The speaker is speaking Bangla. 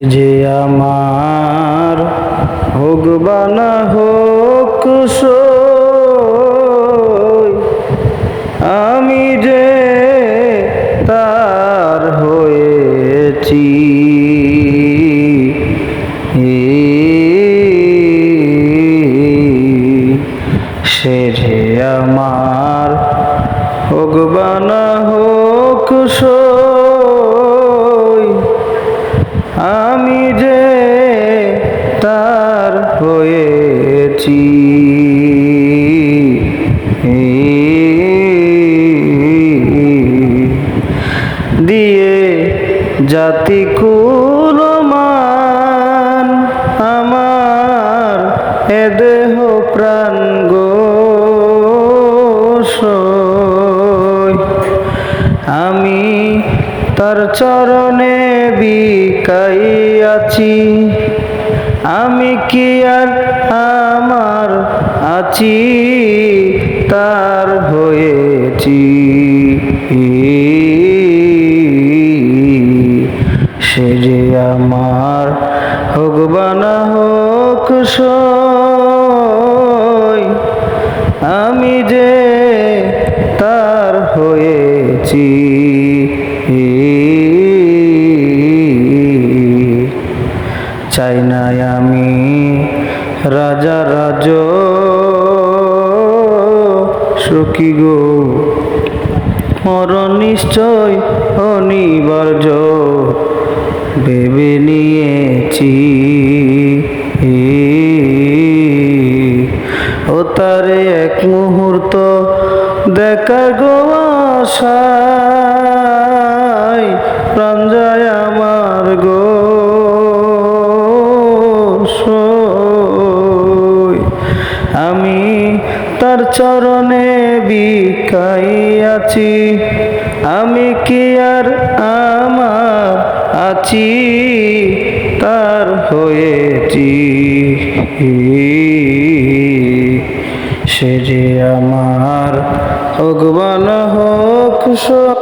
যে আমার হোক বানা হোক সই, আমি যে তার হয়েছি সে যে আমার হোক বানা হোক সই, দিয়ে জাতি কুলমান আমার এ দেহ প্রাণ গো আমি তার চরণে বিকাইয়াছি আমি কি আর আমার আছি? হয়েছি সে যে আমার হোক বানা হোক আমি যে তার হয়েছি। চাই নাই আমি রাজা রাজ সখী গো? মরণ নিশ্চয় অনিবার্য। ভেবে নিয়েছি। ও তারে এক মুহূর্ত দেখা গো প্রাণ যায় আমার গো আমি তার চরণে বিকাইয়াছি আমি কি আর আমার আছি? তার হয়েছি। সে যে আমার ভগবান হোক সব